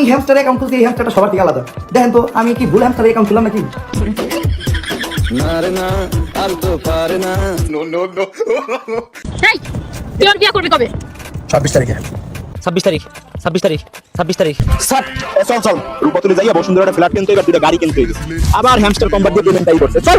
আমি hamster account খুলছি এই হ্যামস্টারটা সবার থেকে আলাদা। দেখেন তো আমি কি ভুল হ্যামস্টার অ্যাকাউন্ট খুললাম নাকি? এই তুই ওর বিয়ে করবি কবে? ছাব্বিশ তারিখে। ছাব্বিশ তারিখ ছাব্বিশ তারিখ ছাব্বিশ তারিখ। স্যার চল চল। রূপাতুলি যাইয়া বসুন্ধরা একটা ফ্ল্যাট কিনতে এবার দুটো গাড়ি কিনতে আবার হ্যামস্টার কম্বার দিয়ে পেমেন্টটাই করছে। চল।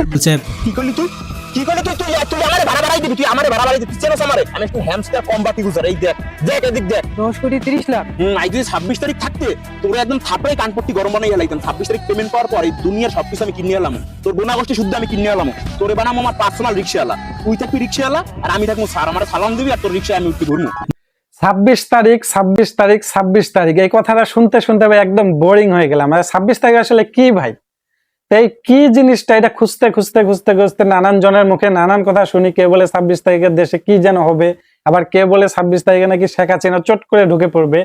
কি করলি তুই? কি করলি তুই তুই তুই আমারে ভাড়া বাড়াই দিবি? তুই আমারে ভাড়া বাড়াই দিবি চেনো আমারে? আমি একটু হ্যামস্টার কম্বার কি গুজার এই দেখ দেখ এদিক দেখ। দশ কোটি তিরিশ লাখ। হুম আই যদি ছাব্বিশ তারিখ থাকতে তোর একদম থাপড়াই কানপট্টি গরম বানাই লাইতাম ছাব্বিশ তারিখ পেমেন্ট পাওয়ার পর এই দুনিয়ার সবকিছু আমি কিনে এলাম। তোর বোনা গোষ্ঠী শুদ্ধ আমি কিনে এলাম। তোরে বানাম আমার পার্সোনাল রিক্সাওয়ালা তুই থাকবি রিক্সাওয়ালা আর আমি থাকব স্যার আমার সালাম দিবি আর তোর রিক্সায় আমি উঠতে ধরবো। ছাব্বিশ তারিখ ছাব্বিশ তারিখ ছাব্বিশ তারিখ। এই কথাটা শুনতে শুনতে ভাই একদম বোরিং হয়ে গেলাম। আর ছাব্বিশ তারিখ আসলে কি ভাই? এই কি জিনিসটা এটা খুঁজতে খুঁজতে খুঁজতে খুঁজতে নানান জনের মুখে নানান কথা শুনি, কে বলে ছাব্বিশ তারিখের দেশে কি যেন হবে, আবার কে বলে ছাব্বিশ তারিখে নাকি শেখ হাসিনা চট করে ঢুকে পড়বে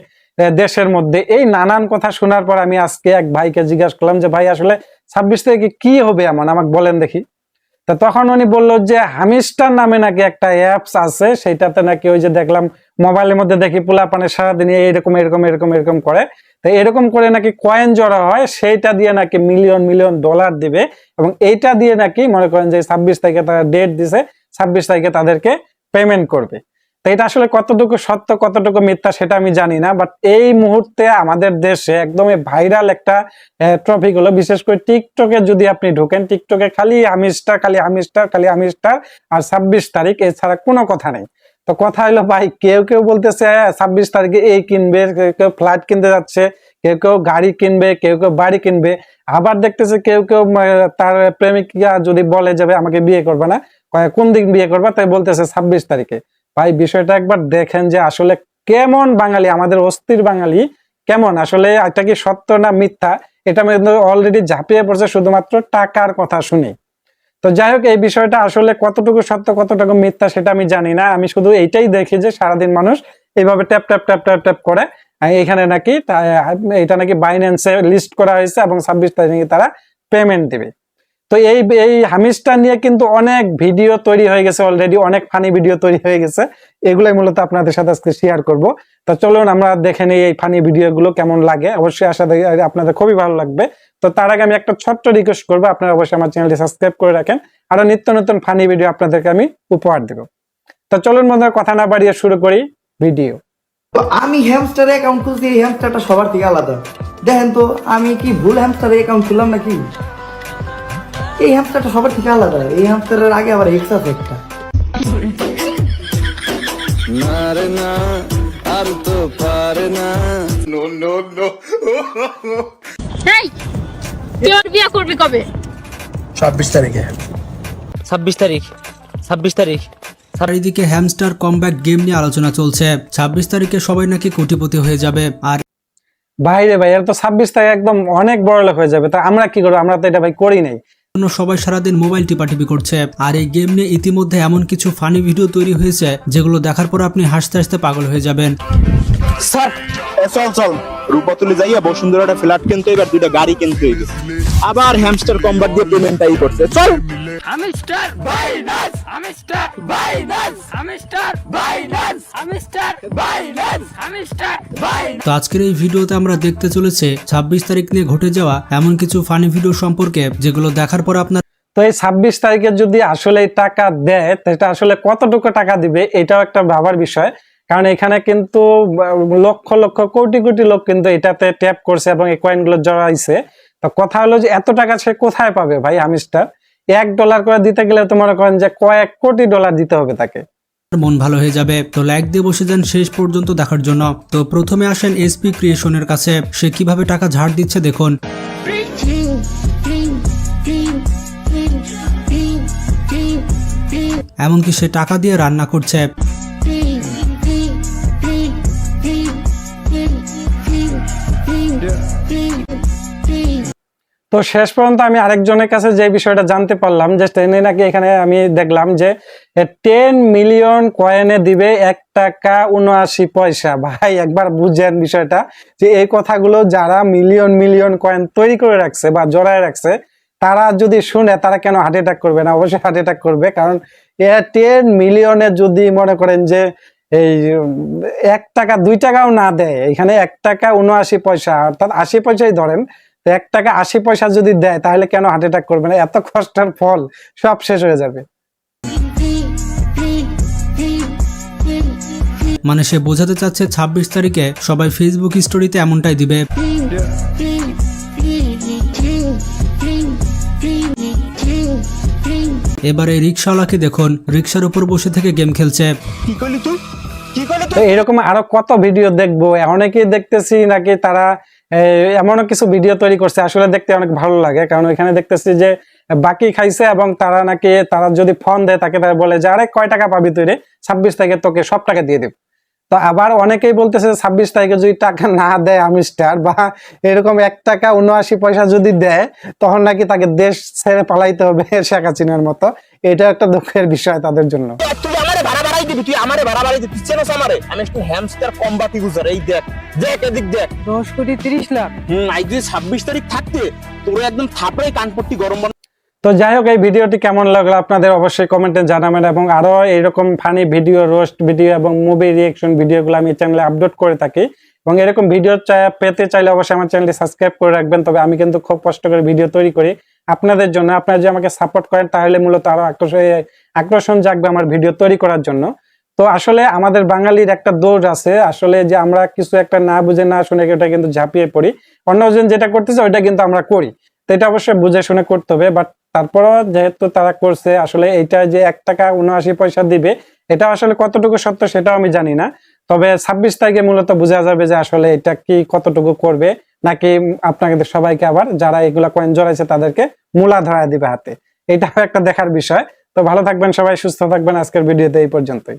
দেশের মধ্যে। এই নানান কথা শোনার পর আমি আজকে এক ভাইকে জিজ্ঞাসা করলাম যে, ভাই, আসলে ছাব্বিশ তারিখে কি হবে এমন? আমাকে বলেন দেখি। তা তখন উনি বলল যে, হামিস্টার নামে নাকি একটা অ্যাপস আছে সেটাতে নাকি ওই যে দেখলাম মোবাইলের মধ্যে দেখি পোলা পানে সারাদিন এইরকম এরকম এরকম এরকম করে। তো এরকম করে নাকি কয়েন জড়া হয়, সেইটা দিয়ে নাকি মিলিয়ন মিলিয়ন ডলার দিবে এবং এইটা দিয়ে নাকি মনে করেন যে, ছাব্বিশ তারিখে তারা ডেট দিছে, ছাব্বিশ তারিখে তাদেরকে পেমেন্ট করবে। তো এটা আসলে কতটুকু সত্য, কতটুকু মিথ্যা সেটা আমি জানি না বাট এই মুহূর্তে আমাদের দেশে একদমই ভাইরাল একটা ট্রফিক হলো বিশেষ করে টিকটকে যদি আপনি ঢোকেন, টিকটকে খালি আমিষটার খালি আমিষটার খালি আমিষটার আর ছাব্বিশ তারিখ, এছাড়া কোনো কথা নেই। তো কথা হলো ভাই, কেউ কেউ বলতেছে, ছাব্বিশ তারিখে এই কিনবে, কেউ কেউ ফ্ল্যাট কিনতে যাচ্ছে, কেউ কেউ গাড়ি কিনবে, কেউ কেউ বাড়ি কিনবে, আবার দেখতেছে কেউ কেউ তার প্রেমিকা যদি বলে যাবে আমাকে বিয়ে করবে না কোন দিন বিয়ে করবে? তাই বলতেছে ছাব্বিশ তারিখে। ভাই, বিষয়টা একবার দেখেন যে আসলে কেমন বাঙালি, আমাদের অস্থির বাঙালি, কেমন? আসলে এটা কি সত্য না মিথ্যা? এটা অলরেডি ঝাঁপিয়ে পড়ছে শুধুমাত্র টাকার কথা শুনি। তো যাই হোক, এই বিষয়টা আসলে কতটুকু সত্য, কতটুকু মিথ্যা সেটা আমি জানি না। আমি শুধু এইটাই দেখি যে সারাদিন মানুষ এইভাবে tap tap tap tap tap করে এখানে নাকি এটা নাকি বাইন্যান্সে লিস্ট করা হয়েছে এবং ছাব্বিশ তারিখে তারা পেমেন্ট দিবে। তো এই এই হামিসটা নিয়ে কিন্তু অনেক ভিডিও তৈরি হয়ে গেছে অলরেডি অনেক ফানি ভিডিও তৈরি হয়ে গেছে। এগুলাই মূলত আপনাদের সাথে আজকে শেয়ার করব। তো চলুন আমরা দেখে নিই এই ফানি ভিডিও গুলো কেমন লাগে। অবশ্যই আশা করি আপনাদের খুবই ভালো লাগবে। তো তার আগে আমি একটা ছোট্ট রিকোয়েস্ট করব, আপনারা অবশ্যই আমার চ্যানেলটি সাবস্ক্রাইব করে রাখেন। আরও নিত্য নতুন ফানি ভিডিও আপনাদেরকে আমি উপহার দেব। তো চলুন বন্ধুরা, কথা না বাড়িয়ে শুরু করি ভিডিও আমি হ্যামস্টার অ্যাকাউন্ট খুলছি, এই হ্যামস্টারটা সবার থেকে আলাদা। দেখেন তো, আমি কি ভুল হ্যামস্টার অ্যাকাউন্ট খুললাম নাকি? এই হ্যামস্টারটা সবার থেকে আলাদা। এই হ্যামস্টারের আগে আবার এক্স আছে একটা। এই তুই ওর বিয়ে করবি কবে? ছাব্বিশ তারিখে। ছাব্বিশ তারিখ ছাব্বিশ তারিখ। আর এদিকে হ্যামস্টার কমব্যাক গেম নিয়ে আলোচনা চলছে। ছাব্বিশ তারিখে সবাই নাকি কোটিপতি হয়ে যাবে আর ভাই রে ভাই এর তো ছাব্বিশ তারিখ একদম অনেক বড় লোক হয়ে যাবে। তা আমরা কি করব? আমরা তো এটা ভাই করি নাই। জন্য সবাই সারাদিন মোবাইল টিপাটিপি করছে। আর এই গেম নিয়ে ইতিমধ্যে এমন কিছু ফানি ভিডিও তৈরি হয়েছে যেগুলো দেখার পর আপনি হাসতে হাসতে পাগল হয়ে যাবেন। স্যার চল চল। রূপাতুলি যাইয়া বসুন্ধরা একটা ফ্ল্যাট কিনতে এবার দুটো গাড়ি কিনতে আবার হ্যামস্টার কম্বার দিয়ে পেমেন্টটাই করছে। চল তো আজকের এই ভিডিওতে আমরা দেখতে চলেছে ছাব্বিশ তারিখ নিয়ে ঘটে যাওয়া এমন কিছু ফানি ভিডিও সম্পর্কে যেগুলো দেখার পর আপনার তো এই ছাব্বিশ তারিখে যদি আসলে টাকা দেয় সেটা আসলে কতটুকু টাকা দিবে এটাও একটা ভাবার বিষয়। কারণ এখানে কিন্তু লক্ষ লক্ষ কোটি কোটি লোক কিন্তু এটাতে ট্যাপ করছে এবং এই কয়েনগুলো জড়াইছে। তো কথা হলো যে এত টাকা সে কোথায় পাবে ভাই আমিষটা এক ডলার করে দিতে গেলে তো মনে করেন যে কয়েক কোটি ডলার দিতে হবে তাকে। মন ভালো হয়ে যাবে। তো লাইক দিয়ে বসে যান শেষ পর্যন্ত দেখার জন্য। তো প্রথমে আসেন এসপি ক্রিয়েশনের কাছে। সে কীভাবে টাকা ঝাড় দিচ্ছে দেখুন। এমনকি সে টাকা দিয়ে রান্না করছে। তো শেষ পর্যন্ত আমি আরেকজনের কাছে যে বিষয়টা জানতে পারলাম, যে ট্রেনে নাকি এখানে আমি দেখলাম যে টেন মিলিয়ন কয়েনে দিবে এক টাকা উনআশি পয়সা। ভাই, একবার বুঝেন বিষয়টা, যে এই কথাগুলো যারা মিলিয়ন মিলিয়ন কয়েন তৈরি করে রাখছে বা জড়ায় রাখছে, তারা যদি শুনে, তারা কেন হার্ট অ্যাটাক করবে না? অবশ্যই হার্ট অ্যাটাক করবে, কারণ এ টেন মিলিয়নে যদি মনে করেন যে, এই এক টাকা, দুই টাকাও না দেয়, এখানে এক টাকা উনআশি পয়সা, অর্থাৎ আশি পয়সাই ধরেন তো এক টাকা আশি পয়সা যদি দেয় তাহলে কেন হার্ট অ্যাটাক করবে না? এত কষ্টের ফল সব শেষ হয়ে যাবে। মানে সে বোঝাতে চাচ্ছে ছাব্বিশ তারিখে সবাই ফেসবুক স্টোরিতে এমনটাই দিবে। এবারে রিক্সাওয়ালাকে দেখুন রিক্সার উপর বসে থেকে গেম খেলছে। কি করলি তুই? কি করলি তুই? এরকম আরও কত ভিডিও দেখব? অনেকেই দেখতেছি নাকি তারা এমনও কিছু ভিডিও তৈরি করছে, আসলে দেখতে অনেক ভালো লাগে। কারণ এখানে দেখতেছি যে, বাকি খাইছে এবং তারা নাকি, তারা যদি ফোন দেয়, তাকে তারা বলে যে, আরে, কয় টাকা পাবি তুই রে? ছাব্বিশ তারিখে তোকে সব টাকা দিয়ে দেব। তো আবার অনেকেই বলতেছে, ছাব্বিশ তারিখে যদি টাকা না দেয় আমি স্টার বা এরকম এক টাকা উনআশি পয়সা যদি দেয়, তখন নাকি তাকে দেশ ছেড়ে পালাইতে হবে, শেখ হাসিনার মতো। এটা একটা দুঃখের বিষয় তাদের জন্য। তুই আমারে ভাড়া বাড়াই দিবি তুই আমারে ভাড়া বাড়ি দিবি না চেনস আমারে? আমি একটু হ্যামস্টার কম্বাতি গুজার এই দেখ দেখ এদিক দেখ। দশ কোটি তিরিশ লাখ। হুম আজ যদি ছাব্বিশ তারিখ থাকতে তোর একদম থাপড়ে কানপট্টি গরম তো যাই হোক এই ভিডিওটি কেমন লাগল আপনাদের অবশ্যই কমেন্টে জানাবেন এবং আরও এরকম ফানি ভিডিও রোস্ট ভিডিও এবং মুভি রিয়েকশন ভিডিওগুলো আমি চ্যানেলে আপলোড করে থাকি। এবং এরকম ভিডিও পেতে চাইলে অবশ্যই আমার চ্যানেলটি সাবস্ক্রাইব করে রাখবেন। তবে আমি কিন্তু খুব কষ্ট করে ভিডিও তৈরি করি। আপনাদের জন্য, আপনারা যে আমাকে সাপোর্ট করেন, তাহলে মূলত আরও আকর্ষণ আকর্ষণ জাগবে আমার ভিডিও তৈরি করার জন্য। তো আসলে আমাদের বাঙালির একটা দৌড় আছে। আসলে যে আমরা কিছু একটা না বুঝে, না শুনে ওটা কিন্তু ঝাঁপিয়ে পড়ি। অন্যজন যেটা করতেছে, ওইটা কিন্তু আমরা করি। তো এটা অবশ্যই বুঝে শুনে করতে হবে। বাট তারপরও যেহেতু তারা করছে, আসলে এইটা যে এক টাকা উনআশি পয়সা দিবে এটা আসলে কতটুকু সত্য সেটাও আমি জানি না। তবে ছাব্বিশ তারিখে মূলত বোঝা যাবে যে আসলে এটা কি কতটুকু করবে, নাকি আপনাদের সবাইকে আবার যারা এগুলা কয়েন জড়াইছে তাদেরকে মূলা ধরা দিবে হাতে। এটাও একটা দেখার বিষয়। তো ভালো থাকবেন সবাই, সুস্থ থাকবেন। আজকের ভিডিওতে এই পর্যন্তই।